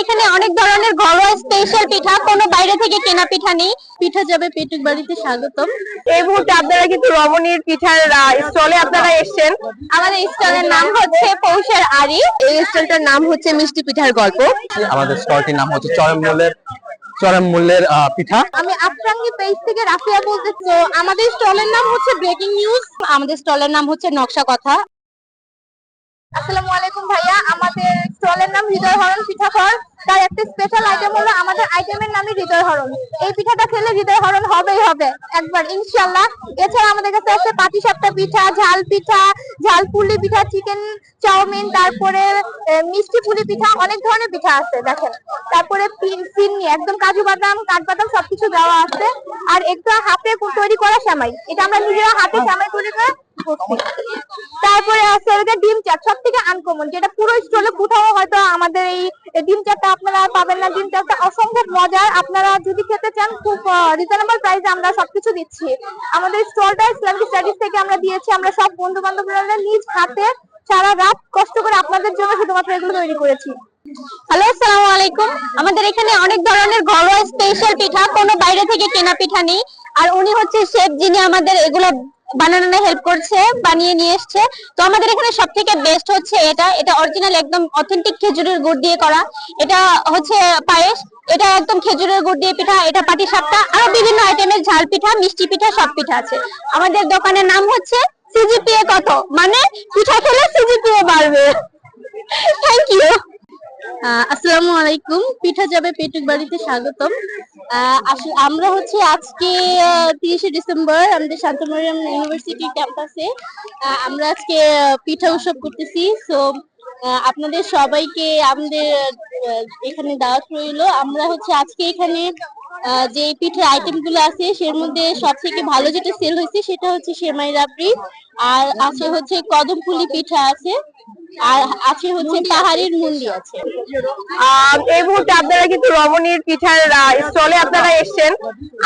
এখানে অনেক ধরনের ঘরোয়া স্পেশাল পিঠা কোনো বাইরে থেকে কেনা পিঠা নেই। পিঠা যাবে পেটুক বাড়িতে স্বাগতম। এই মুহূর্তে আপনারা কিন্তু রমণীর পিঠার স্টলে আপনারা এসেছেন। আমাদের স্টলের নাম হচ্ছে পৌষের আড়ি। এই স্টলটার নাম হচ্ছে মিষ্টি পিঠার গল্প। আমাদের স্টলটির নাম হচ্ছে চরম মূল্যের চরম মূল্যের পিঠা। আমি আফরাঙ্গি পেজ থেকে রাফিয়া বলতেছি তো আমাদের স্টলের নাম হচ্ছে ব্রেকিং নিউজ আমাদের স্টলের নাম হচ্ছে নকশা কথা। আসসালামু আলাইকুম ভাইয়া। আমাদের স্টলের নাম হৃদয় হরণ পিঠাঘর তার একটা স্পেশাল আইটেম হলো আমাদের আইটেমের নামই হৃদয় হরণ। এই পিঠাটা খেলে হৃদয় হরণ হবেই হবে, একবার ইনশাআল্লাহ। এছাড়া আমাদের কাছে আছে পাটি সাপটা পিঠা, ঝাল পিঠা ঝাল পুলি পিঠা, চিকেন চাউমিন, তারপরে মিষ্টি পুলি পিঠা, অনেক ধরনের পিঠা আছে, দেখেন। তারপরে সিন্নি একদম কাজু বাদাম কাঠবাদাম সবকিছু দেওয়া আছে। আর একটু হাতে তৈরি করা সামাই। এটা আমরা নিজেরা হাতে সেমাই তৈরি করে করছি। তারপরে আছে ওইটা ডিম চাট সব থেকে আনকমন যেটা পুরো স্টলে কোথাও হয়তো আমাদের এই এই ডিম চাটটা আপনারা পাবেন না। ডিম চাটটা অসম্ভব মজার। আপনারা যদি খেতে চান খুব রিজনেবল প্রাইসে আমরা সবকিছু দিচ্ছি। আমাদের স্টলটা ইসলামিক স্টাডিজ থেকে আমরা দিয়েছি। আমরা সব বন্ধু বান্ধবরা নিজ হাতে সারা রাত কষ্ট করে আপনাদের জন্য শুধুমাত্র এগুলো তৈরি করেছি। হ্যালো আসসালামু আলাইকুম। আমাদের এখানে অনেক ধরনের ঘরোয়া স্পেশাল পিঠা। কোনো বাইরে থেকে কেনা পিঠা নেই। আর উনি হচ্ছে শেফ যিনি আমাদের এগুলো বানানো হেল্প করছে, বানিয়ে নিয়ে এসছে। তো আমাদের এখানে সব থেকে বেস্ট হচ্ছে এটা। এটা অরিজিনাল একদম অথেন্টিক খেজুরের গুড় দিয়ে করা। এটা হচ্ছে পায়েস। এটা একদম খেজুরের গুড় দিয়ে পিঠা, এটা পাটি সাপটা, আরও বিভিন্ন আইটেমের ঝাল পিঠা, মিষ্টি পিঠা, সব পিঠা আছে। আমাদের দোকানের নাম হচ্ছে সিজিপিএ কত? মানে পিঠা খেলে সিজিপিএ বাড়বে। থ্যাংক ইউ আসসালামু আলাইকুম। পিঠা যাবে পেটুক বাড়িতে স্বাগতম। আমরা হচ্ছে আজকে তিরিশে ডিসেম্বর আমাদের শান্তমরিয়াম ইউনিভার্সিটি ক্যাম্পাসে। আমরা আজকে পিঠা উৎসব করতেছি। সো আপনাদের সবাইকে আমাদের এখানে দাওয়াত রইল। আমরা হচ্ছে আজকে এখানে যে পিঠের আইটেমগুলো আছে, সের মধ্যে সব থেকে ভালো যেটা সেল হয়েছে সেটা হচ্ছে সেমাই রাবড়ি। আর আছে হচ্ছে কদম ফুলি পিঠা আছে। আর আছে হচ্ছে পাহাড়ির মুন্ডি আছে। এই মুহূর্তে আপনারা কিন্তু রমণীর পিঠার স্টলে আপনারা এসেছেন।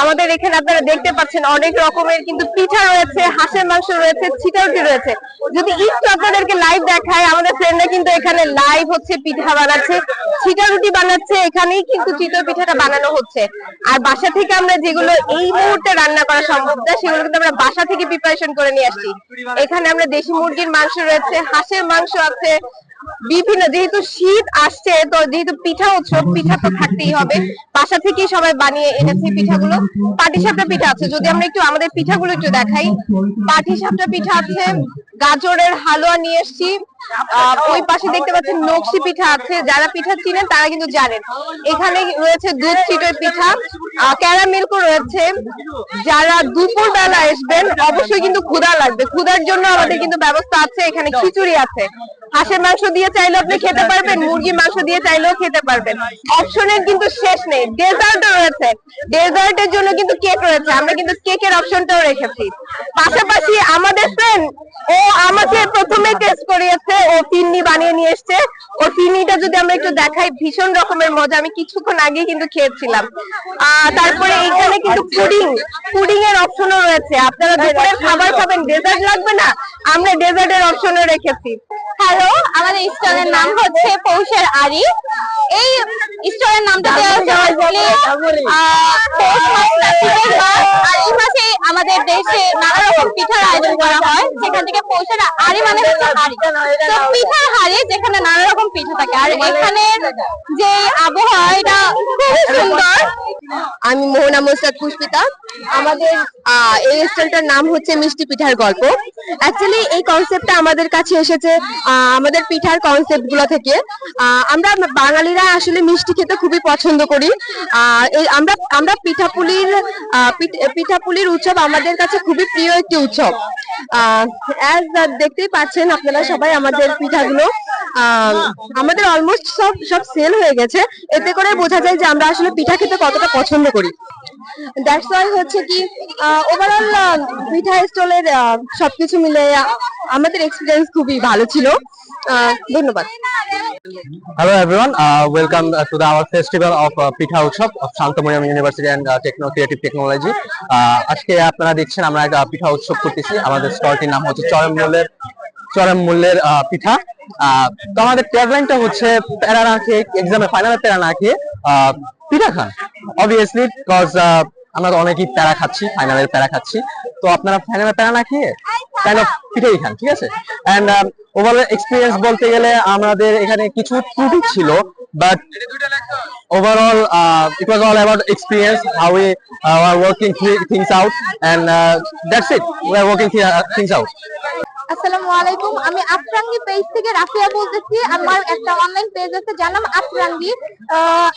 আমাদের এখানে আপনারা দেখতে পাচ্ছেন অনেক রকমের কিন্তু পিঠা রয়েছে হাঁসের মাংস রয়েছে ছিটারুটি রয়েছে। যদি একটু আপনাদেরকে লাইভ দেখায় আমাদের ফ্রেন্ডরা কিন্তু এখানে লাইভ হচ্ছে পিঠা বানাচ্ছে ছিটারুটি বানাচ্ছে এখানেই কিন্তু চিতই পিঠাটা বানানো হচ্ছে। আর বাসা থেকে আমরা যেগুলো এই মুহূর্তে রান্না করা সম্ভব না সেগুলো কিন্তু আমরা বাসা থেকে প্রিপারেশন করে নিয়ে আসছি। এখানে আমরা দেশি মুরগির মাংস রয়েছে হাঁসের মাংস আছে বিভিন্ন, যেহেতু শীত আসছে, তো যেহেতু পিঠা উৎসব, পিঠা তো থাকতেই হবে। বাসা থেকে সবাই বানিয়ে এনেছে পিঠাগুলো। পাটিসাপটা পিঠা আছে। যদি আমরা একটু আমাদের পিঠাগুলো একটু দেখাই। পাটিসাপটা পিঠা আছে, গাজরের হালুয়া নিয়ে এসেছি। ওই পাশে দেখতে পাচ্ছেন নকশি পিঠা আছে যারা পিঠা চিনেন তারা কিন্তু জানেন। এখানে রয়েছে দুধ চিতই পিঠা ক্যারামেলকো রয়েছে যারা দুপুর বেলা আসবেন অবশ্যই কিন্তু ক্ষুধা লাগবে। ক্ষুধার জন্য আমাদের কিন্তু ব্যবস্থা আছে এখানে খিচুড়ি আছে। হাঁসের মাংস দিয়ে চাইলেও আপনি খেতে পারবেন মুরগির মাংস দিয়ে চাইলেও খেতে পারবেন। অপশনের কিন্তু শেষ নেই। ডেজার্টও রয়েছে। ডেজার্টের জন্য কিন্তু কেক রয়েছে। আমরা কিন্তু কেকের অপশনটাও রেখেছি। পাশাপাশি আমাদের ফ্রেন্ড ও আমাকে প্রথমে টেস্ট করিয়েছে। ও ফিন্নি বানিয়ে নিয়ে এসছে। ও ফিন্নিটা যদি আমরা একটু দেখাই ভীষণ রকমের মজা। আমি কিছুক্ষণ আগে কিন্তু খেয়েছিলাম। তারপরে এখানে কিন্তু পুডিং। পুডিং এর অপশনও রয়েছে। আপনারা দুপুরের খাবার খাবেন ডেজার্ট লাগবে না? আমরা ডেজার্টের অপশনও রেখেছি। হ্যালো আমাদের স্টলের নাম হচ্ছে পৌষের আড়ি এই স্টলের নামটা দেওয়া আহ, পৌষ মাস না শীতের মাস আর এই মাসে দেশে নানা রকম পিঠার আয়োজন করা হয়, যেখান থেকে মানে হচ্ছে তো পিঠার হাড়ি যেখানে নানা রকম পিঠা থাকে, আর এখানের যে আবহাওয়া, এটা খুবই সুন্দর। আমি মোহনা মোসাদ পুষ্পিতা। আমাদের এই স্টলটার নাম হচ্ছে মিষ্টি পিঠার গল্প। অ্যাকচুয়ালি এই কনসেপ্টটা আমাদের কাছে এসেছে আমাদের পিঠার কনসেপ্টগুলো থেকে। আমরা বাঙালিরা আসলে মিষ্টি খেতে খুবই পছন্দ করি। আমরা আমরা পিঠাপুলির পিঠাপুলির উৎসব আমাদের কাছে খুবই প্রিয় একটি উৎসব। দেখতেই পাচ্ছেন আপনারা সবাই আমাদের পিঠাগুলো আমাদের অলমোস্ট সব সব সেল হয়ে গেছে। এতে করে বোঝা যায় যে আমরা আসলে পিঠা খেতে কতটা পছন্দ করি। দ্যাটস হচ্ছে কি ওভারঅল পিঠা স্টলের সবকিছু মিলে আমাদের এক্সপিরিয়েন্স খুবই ভালো ছিল। ধন্যবাদ। To the, our festival of uh, Pitha Utsav of Shantamoriam University and uh, Techno Creative Technology. Uh, আজকে আপনারা দেখছেন আমরা একটা পিঠা উৎসব করতেছি। আমাদের স্টলটির নাম হচ্ছে চরম মূল্যের চরম মূল্যের পিঠা তো আমাদের ট্যাগলাইনটা হচ্ছে প্যারা না খেয়ে এক্সামে ফাইনালে প্যারা না খেয়ে পিঠা খান। অবভিয়াসলি বিকজ আমরা অনেকেই প্যারা খাচ্ছি ফাইনালের প্যারা খাচ্ছি। তো আপনারা ফাইনালে প্যারা না খেয়ে কাইন্ড অফ পিঠাই খান ঠিক আছে? এন্ড ওভারঅল এক্সপিরিয়েন্স বলতে গেলে আমাদের এখানে কিছু ত্রুটি ছিল but overall it was all about experience how we are working things out and that's it we are things out আসসালামু আলাইকুম। আমি আফরাঙ্গি পেজ থেকে রাফিয়া বলতেছি। আমার একটা অনলাইন পেজ আছে যার নাম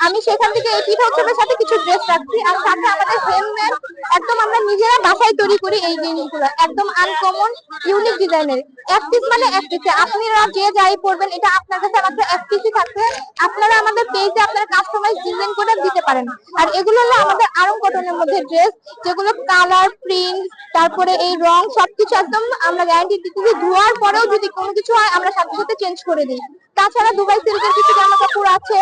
আমি সেখান থেকে এই পিঠা উৎসবের সাথে কিছু ড্রেস রাখছি আর সাথে আমাদের হ্যান্ডমেড একদম আমরা নিজেরা বাসায় তৈরি করি এই জিনিসগুলো। একদম আনকমন ইউনিক ডিজাইনের এক পিস মানে এক পিস আপনারা যে যাই পড়বেন এটা আপনার কাছে মাত্র এক পিসই থাকবে। আপনারা আমাদের পেজে আপনারা কাস্টমাইজ ডিজাইন করে দিতে পারেন। আর এগুলো হলো আমাদের আরং কটনের মধ্যে ড্রেস যেগুলো কালার প্রিন্ট তারপরে এই রং, সবকিছু একদম আমরা গ্যারান্টি দিতেছি ধোয়ার পরেও যদি কোনো কিছু হয়, আমরা সাথে সাথে চেঞ্জ করে দিই। তাছাড়া দুবাই সিল্কের কিছু জামা কাপড় আছে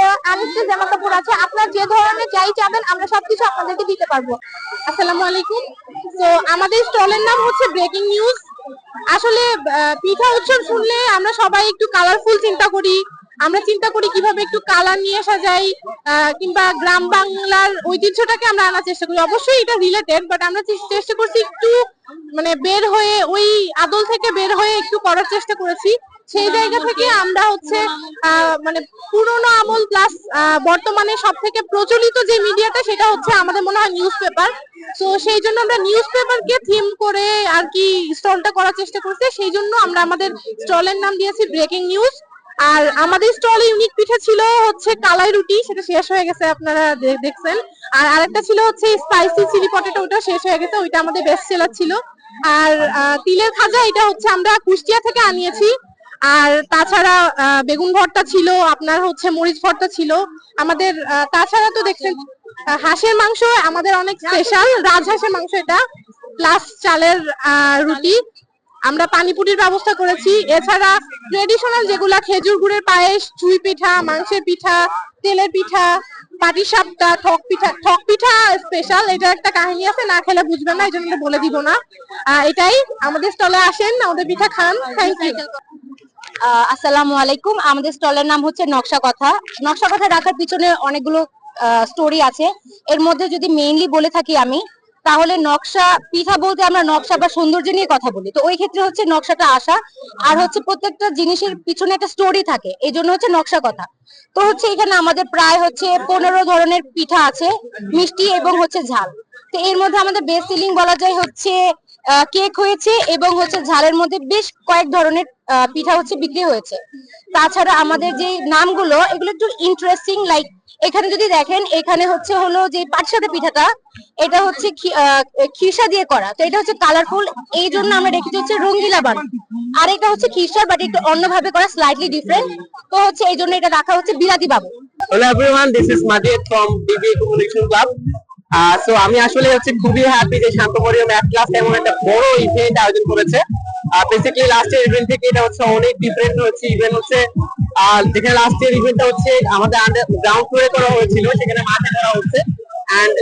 আনিসের জামা কাপড় আছে আপনার যে ধরনের যাই চাবেন আমরা সবকিছু আপনাদেরকে দিতে পারব। আসসালামু আলাইকুম। তো আমাদের স্টলের নাম হচ্ছে ব্রেকিং নিউজ। আসলে পিঠা উৎসব শুনলে আমরা সবাই একটু কালারফুল চিন্তা করি। আমরা চিন্তা করি কীভাবে একটু কালার নিয়ে সাজাই আহ, কিংবা গ্রাম বাংলার ঐতিহ্যটাকে আমরা আনার চেষ্টা করি। অবশ্যই এটা রিলেটেড বাট আমরা চেষ্টা করছি একটু মানে বের হয়ে ওই আদল থেকে বের হয়ে একটু করার চেষ্টা করেছি। সেই জায়গা থেকে আমরা হচ্ছে মানে পুরোনো আমল প্লাস বর্তমানে সব থেকে প্রচলিত যে মিডিয়াটা সেটা হচ্ছে আমাদের মনে হয় নিউজ পেপার তো সেই জন্য আমরা নিউজ পেপারকে থিম করে আর কি স্টলটা করার চেষ্টা করছি। সেই জন্য আমরা আমাদের স্টলের নাম দিয়েছি ব্রেকিং নিউজ আর আমাদের স্টলে ইউনিক পিঠা ছিল হচ্ছে কালাই রুটি সেটা শেষ হয়ে গেছে আপনারা দেখছেন। আর আরেকটা ছিল হচ্ছে স্পাইসি চিলি পটেটো ওটা শেষ হয়ে গেছে ওইটা আমাদের বেস্ট সেলার ছিল। আর তিলের খাজা এটা হচ্ছে আমরা কুষ্টিয়া থেকে আনিয়েছি। আর তাছাড়া বেগুন ভর্তা ছিল, আপনার হচ্ছে মরিচ ভর্তা ছিল। আমাদের তাছাড়া তো দেখছেন হাঁসের মাংস আমাদের অনেক স্পেশাল রাজহাঁসের মাংস এটা প্লাস চালের রুটি। আমরা পানিপুরির ব্যবস্থা করেছি। এছাড়া ট্রেডিশনাল যেগুলা খেজুর গুড়ের পায়েস, চুই পিঠা, মাংসের পিঠা, তেলের পিঠা পাটি সাপটা, ঠক পিঠা ঠক পিঠা স্পেশাল এটা একটা কাহিনী আছে, না খেলে বুঝবেন না, এই জন্য বলে দিব না। এটাই, আমাদের স্টলে আসেন, আমাদের পিঠা খান। থ্যাংক ইউ আসসালামু আলাইকুম। আমাদের স্টলের নাম হচ্ছে নকশা কথা। নকশা কথা রাখার পিছনে অনেকগুলো স্টোরি আছে। এর মধ্যে যদি মেইনলি বলে থাকি আমি, তাহলে নকশা, পিঠা বলতে আমরা নকশা বা সৌন্দর্য নিয়ে কথা বলি। তো ওই ক্ষেত্রে হচ্ছে নকশাটা আসা। আর হচ্ছে প্রত্যেকটা জিনিসের পিছনে একটা স্টোরি থাকে। এই জন্য হচ্ছে নকশা কথা। তো হচ্ছে এখানে আমাদের প্রায় হচ্ছে পনেরো ধরনের পিঠা আছে, মিষ্টি এবং হচ্ছে ঝাল। তো এর মধ্যে আমাদের বেস্ট সেলিং বলা যায় হচ্ছে কেক হয়েছে এবং হচ্ছে ঝালের মধ্যে বেশ কয়েক ধরনের পিঠা হচ্ছে বিক্রি হয়েছে। তাছাড়া আমাদের যে নামগুলো এগুলো একটু ইন্টারেস্টিং লাইক এখানে যদি দেখেন এখানে হচ্ছে হলো যে পাটসাটা পিঠাটা এটা হচ্ছে খি- আহ, খিরসা দিয়ে করা। তো এটা হচ্ছে কালারফুল এই জন্য আমরা রেখেছি হচ্ছে রঙ্গিলা বান। আর এটা হচ্ছে খিরসার বাট একটু অন্যভাবে করা স্লাইটলি ডিফারেন্ট তো হচ্ছে এই জন্য এটা রাখা হচ্ছে বিলাতি বাবু। Everyone, this is Majid from DBA Communication Club. Ah so আমি আসলে হচ্ছে খুবই হ্যাপি যে শান্তমরিয় ম্যাথ ক্লাস এমন একটা বড় ইভেন্ট আয়োজন করেছে। বেসিক্যালি লাস্ট ইয়ার ইভেন্ট থেকে এটা হচ্ছে অনেক ডিফারেন্ট হচ্ছে ইভেন্ট হচ্ছে আর যেখানে লাস্ট ইয়ার ইভেন্টটা হচ্ছে আমাদের আন্ডার গ্রাউন্ড ফ্লোরে করা হয়েছিল, সেখানে মাঠে করা হচ্ছে এন্ড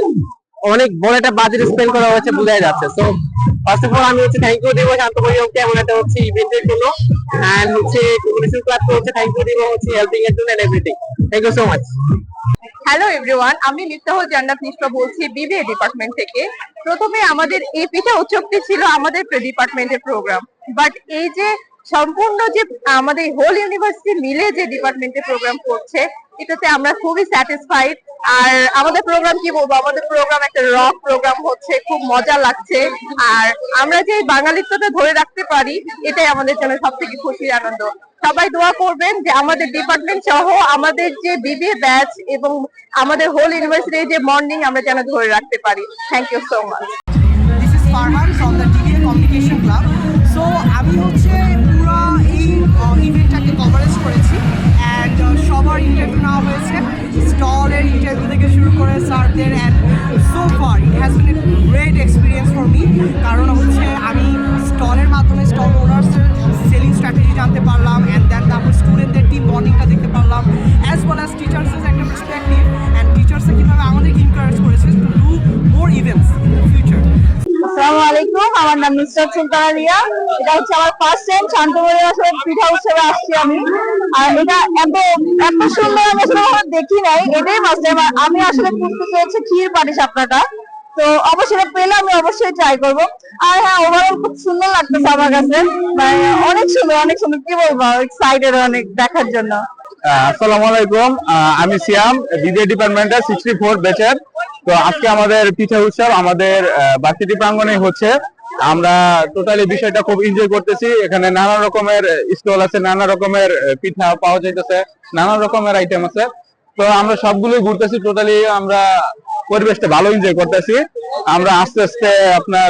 অনেক বড় একটা বাজেট স্পেন্ড করা হয়েছে বোঝাই যাচ্ছে। সো ফার্স্ট অফ অল আমি হচ্ছে থ্যাংক ইউ দেবো শান্তমরিয়মকে এমন একটা হচ্ছে ইভেন্টের জন্য এন্ড হচ্ছে কমিউনিকেশন ক্লাবকে হচ্ছে থ্যাংক ইউ দেবো, হচ্ছে হেল্পিং এর জন্য everything thank you so much hello everyone আমি মিফতাহুল জান্নাত নিশরা বলছি বিবিএ ডিপার্টমেন্ট থেকে। প্রথমে আমাদের এই পিঠা উৎসবটি ছিল আমাদের ডিপার্টমেন্টের প্রোগ্রাম বাট এই যে সম্পূর্ণ যে আমাদের হোল ইউনিভার্সিটি মিলে যে ডিপার্টমেন্টের প্রোগ্রাম করছে, এটাতে আমরা খুবই স্যাটিসফাইড আর আমাদের প্রোগ্রাম কি বলব? আমাদের প্রোগ্রাম একটা রক প্রোগ্রাম হচ্ছে, খুব মজা লাগছে। আর আমরা যে বাঙালিত্বটা ধরে রাখতে পারি, এটাই আমাদের জন্য সব থেকে খুশির আনন্দ। সবাই দোয়া করবেন যে আমাদের ডিপার্টমেন্ট সহ আমাদের যে বিবিএ ব্যাচ এবং আমাদের হোল ইউনিভার্সিটির যে মর্নিং আমরা যেন ধরে রাখতে পারি। থ্যাংক ইউ সো মাচ করে স্যারদের and so far it has been great experience for me কারণ হচ্ছে আমি স্টলের মাধ্যমে স্টল ওনার্সের সেলিং স্ট্র্যাটেজি জানতে পারলাম অ্যান্ড দেন তারপর স্টুডেন্টদের টিম বন্ডিংটা দেখতে পারলাম অ্যাজ ওয়েল অ্যাজ টিচার্সের একটা পার্সপেক্টিভ অ্যান্ড টিচার্সে কীভাবে আমাদেরকে ইনকারেজ করেছে to do more events future আসসালামু আলাইকুম, আমার নাম নুসরাত সুলতানা রিয়া। এটা হচ্ছে আমার ফার্স্ট টাইম শান্তময়ী আসলে পিঠা উৎসবে আসছি আমি। আর এটা এত এত সুন্দর আমি আসলে দেখি নাই। এটাই আমি আসলে হচ্ছে ক্ষীর পাটি সাপটাটা তো অবশ্যই পেলে আমি অবশ্যই ট্রাই আর হ্যাঁ ওভারঅল খুব সুন্দর আমার কাছে। মানে অনেক সুন্দর অনেক সুন্দর। কি বলব এক্সাইটেড অনেক দেখার জন্য। আসসালামু আলাইকুম। আমি সিয়াম বিবিএ ডিপার্টমেন্টের সিক্সটি ফোর ব্যাচের তো আজকে আমাদের পিঠা উৎসব আমাদের ভার্সিটি প্রাঙ্গণে হচ্ছে। আমরা টোটালি বিষয়টা খুব এনজয় করতেছি। এখানে নানা রকমের স্টল আছে, নানা রকমের পিঠা পাওয়া যাইতেছে, নানা রকমের আইটেম আছে। তো আমরা সবগুলোই ঘুরতেছি টোটালি আমরা পরিবেশটা ভালো এনজয় করতেছি। আমরা আস্তে আস্তে আপনার